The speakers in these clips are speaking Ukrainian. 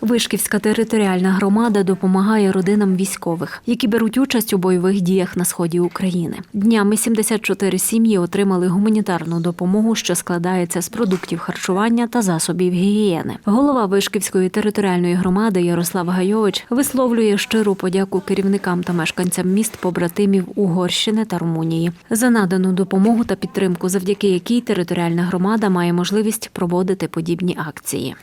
Вишківська територіальна громада допомагає родинам військових, які беруть участь у бойових діях на сході України. Днями 74 сім'ї отримали гуманітарну допомогу, що складається з продуктів харчування та засобів гігієни. Голова Вишківської територіальної громади Ярослав Гайович висловлює щиру подяку керівникам та мешканцям міст побратимів Угорщини та Румунії за надану допомогу та підтримку, завдяки якій територіальна громада має можливість проводити подібні акції.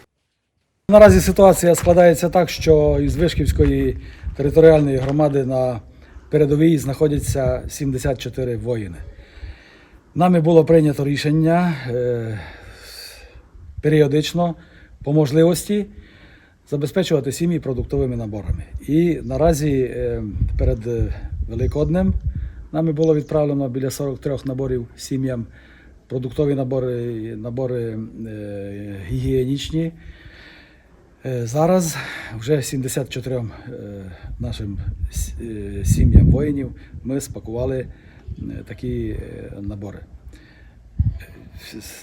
Наразі ситуація складається так, що із Вишківської територіальної громади на передовій знаходяться 74 воїни. Нами було прийнято рішення е, періодично по можливості забезпечувати сім'ї продуктовими наборами. І наразі е, перед Великоднем нами було відправлено біля 43 наборів сім'ям продуктові набори, набори е, гігієнічні. Е, Зараз вже 74 е, нашим е, сім'ям воїнів ми спакували такі набори.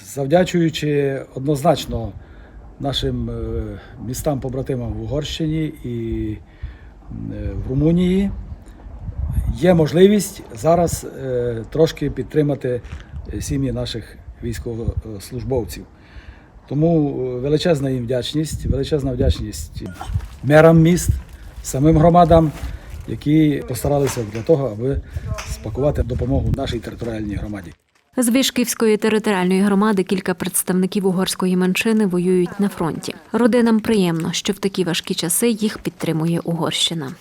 Завдячуючи однозначно нашим містам-побратимам в Угорщині і в Румунії, є можливість зараз трошки підтримати сім'ї наших військовослужбовців. Тому е, величезна їм вдячність, величезна вдячність мерам міст, самим громадам, які постаралися для того, аби спакувати допомогу нашій територіальній громаді. З Вишківської територіальної громади кілька представників угорської меншини воюють на фронті. Родинам приємно, що в такі важкі часи їх підтримує Угорщина.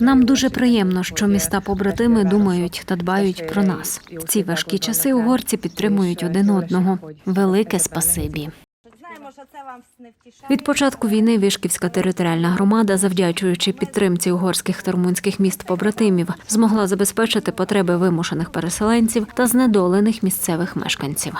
Нам дуже приємно, що міста побратими думають та дбають про нас. В ці важкі часи угорці підтримують один одного. Велике спасибі. Від початку війни Вишківська територіальна громада, завдячуючи підтримці угорських та румунських міст побратимів, змогла забезпечити потреби вимушених переселенців та знедолених місцевих мешканців.